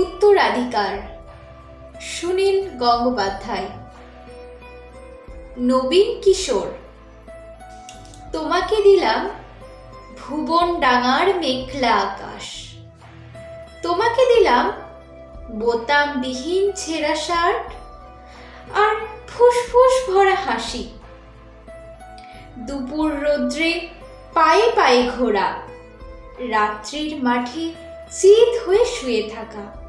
উত্তরাধিকার। সুনীল গঙ্গোপাধ্যায়। নবীন কিশোর। তোমাকে দিলাম ভুবন ডাঙার মেঘলা আকাশ। তোমাকে দিলাম বোতামবিহীন ছেঁড়া শার্ট আর ফুসফুস ভরা হাসি। দুপুর রৌদ্রে পায়ে পায়ে ঘোরা, রাত্রির মাঠে চিত হয়ে শুয়ে থাকা।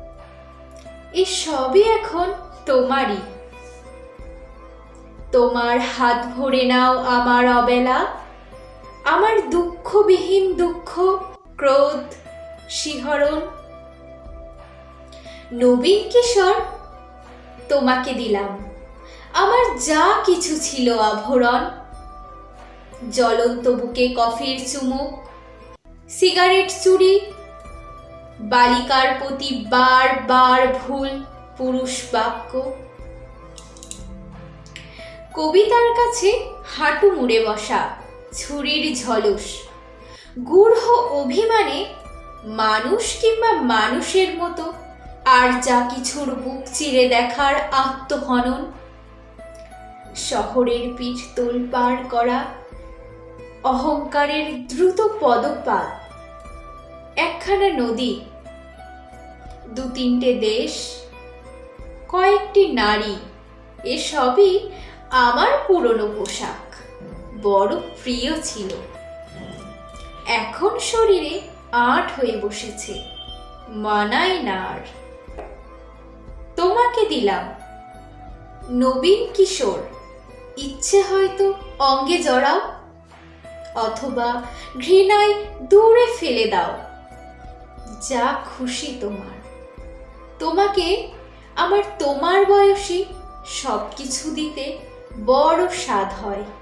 এ সবই এখন তোমারই। তোমার হাত ভরে নাও আমার অবেলা। আমার দুঃখবিহীন দুঃখ, ক্রোধ, শিহরণ। নবীন কিশোর, তোমাকে দিলাম। আমার যা কিছু ছিল আভরণ। জ্বলন্ত বুকে কফির চুমুক, সিগারেট চুরি বালিকার প্রতি বার বার ভুল পুরুষ বাক্য। কবিতার কাছে হাঁটু মুড়ে বসা ছুরির ঝলস। গূঢ় অভিমানে মানুষ কিংবা মানুষের মতো আর যা কিছুর বুক চিরে দেখার আত্মহনন। শহরের পিঠ তোলপাড় করা, অহংকারের দ্রুত পদপাত। একখানা নদী দু তিনটে দেশ, কয়েকটি নারী, এসবই আমার পুরনো পোশাক, বড় প্রিয় ছিল। এখন শরীরে আট হয়ে বসেছে, মানায় না আর। তোমাকে দিলাম, নবীন কিশোর, ইচ্ছে হয়তো অঙ্গে জড়াও, অথবা ঘৃণায় দূরে ফেলে দাও। যা খুশি তোমার। তোমাকে আমার তোমার বয়সী সব কিছু দিতে বড় স্বাদ হয়।